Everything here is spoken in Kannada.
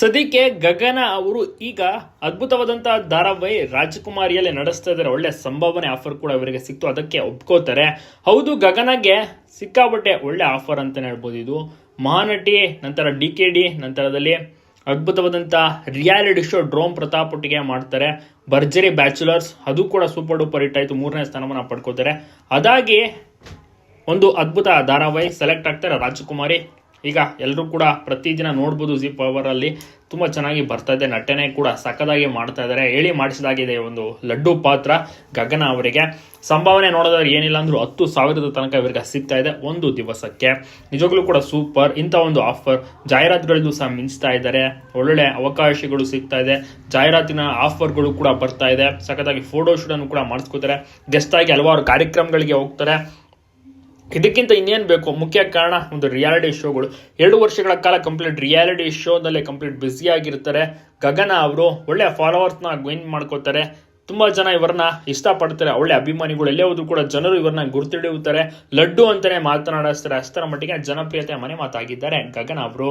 ಸದ್ಯಕ್ಕೆ ಗಗನ ಅವರು ಈಗ ಅದ್ಭುತವಾದಂತಹ ಧಾರಾವಾಹಿ ರಾಜಕುಮಾರಿಯಲ್ಲಿ ನಡೆಸ್ತಾ ಇದ್ದಾರೆ. ಒಳ್ಳೆ ಸಂಭಾವನೆ ಆಫರ್ ಕೂಡ ಇವರಿಗೆ ಸಿಕ್ತು. ಅದಕ್ಕೆ ಒಪ್ಕೋತಾರೆ. ಹೌದು, ಗಗನಗೆ ಸಿಕ್ಕಾಬಟ್ಟೆ ಒಳ್ಳೆ ಆಫರ್ ಅಂತಲೇ ಹೇಳ್ಬೋದು ಇದು. ಮಹಾನಟಿ, ನಂತರ ಡಿ ಕೆ ಡಿ, ನಂತರದಲ್ಲಿ ಅದ್ಭುತವಾದಂಥ ರಿಯಾಲಿಟಿ ಶೋ ಡ್ರೋಮ್ ಪ್ರತಾಪ್ ಒಟ್ಟಿಗೆ ಮಾಡ್ತಾರೆ. ಭರ್ಜರಿ ಬ್ಯಾಚುಲರ್ಸ್, ಅದು ಕೂಡ ಸೂಪರ್ ಡೂಪರ್ ಹಿಟ್ ಆಯಿತು. ಮೂರನೇ ಸ್ಥಾನವನ್ನು ಪಡ್ಕೋತಾರೆ. ಅದಾಗಿ ಒಂದು ಅದ್ಭುತ ಧಾರಾವಾಹಿ ಸೆಲೆಕ್ಟ್ ಆಗ್ತಾರೆ ರಾಜಕುಮಾರಿ. ಈಗ ಎಲ್ಲರೂ ಕೂಡ ಪ್ರತಿದಿನ ನೋಡ್ಬೋದು ಜಿ ಪವರ್ ಅಲ್ಲಿ. ತುಂಬಾ ಚೆನ್ನಾಗಿ ಬರ್ತಾ ಇದೆ. ನಟನೆ ಕೂಡ ಸಕ್ಕದಾಗಿ ಮಾಡ್ತಾ ಇದ್ದಾರೆ. ಹೇಳಿ ಮಾಡಿಸಿದಾಗಿದೆ ಒಂದು ಲಡ್ಡು ಪಾತ್ರ ಗಗನ ಅವರಿಗೆ. ಸಂಭಾವನೆ ನೋಡೋದಾದ್ರೆ ಏನಿಲ್ಲ ಅಂದರೂ ಹತ್ತು ಸಾವಿರದ ತನಕ ಇವರಿಗೆ ಸಿಗ್ತಾ ಇದೆ ಒಂದು ದಿವಸಕ್ಕೆ. ನಿಜವಾಗ್ಲೂ ಕೂಡ ಸೂಪರ್. ಇಂಥ ಒಂದು ಆಫರ್ ಜಾಹೀರಾತುಗಳಿಗೂ ಸಹ ಮಿಂಚ್ತಾ ಇದ್ದಾರೆ. ಒಳ್ಳೊಳ್ಳೆ ಅವಕಾಶಗಳು ಸಿಗ್ತಾ ಇದೆ. ಜಾಹೀರಾತಿನ ಆಫರ್ಗಳು ಕೂಡ ಬರ್ತಾ ಇದೆ. ಸಖತ್ತಾಗಿ ಫೋಟೋ ಶೂಟ್ ಅನ್ನು ಕೂಡ ಮಾಡಿಸ್ಕೋತಾರೆ. ಗೆಸ್ಟ್ ಆಗಿ ಹಲವಾರು ಕಾರ್ಯಕ್ರಮಗಳಿಗೆ ಹೋಗ್ತಾರೆ. ಇದಕ್ಕಿಂತ ಇನ್ನೇನು ಬೇಕು? ಮುಖ್ಯ ಕಾರಣ ಒಂದು ರಿಯಾಲಿಟಿ ಶೋಗಳು ಎರಡು ವರ್ಷಗಳ ಕಾಲ ಕಂಪ್ಲೀಟ್ ರಿಯಾಲಿಟಿ ಶೋದಲ್ಲೇ ಕಂಪ್ಲೀಟ್ ಬ್ಯುಸಿ ಆಗಿರ್ತಾರೆ. ಗಗನ ಅವರು ಒಳ್ಳೆ ಫಾಲೋವರ್ಸ್ನ ಗೈನ್ ಮಾಡ್ಕೋತಾರೆ ತುಂಬ ಜನ ಇವರನ್ನ ಇಷ್ಟಪಡ್ತಾರೆ. ಒಳ್ಳೆ ಅಭಿಮಾನಿಗಳು ಎಲ್ಲೇ ಹೋದ್ರು ಕೂಡ ಜನರು ಇವರನ್ನ ಗುರುತಿಡಿಯುತ್ತಾರೆ ಲಡ್ಡು ಅಂತಲೇ ಮಾತನಾಡಿಸ್ತಾರೆ. ಅಷ್ಟರ ಮಟ್ಟಿಗೆ ಜನಪ್ರಿಯತೆ ಮನೆ ಮಾತಾಗಿದ್ದಾರೆ ಗಗನ ಅವರು.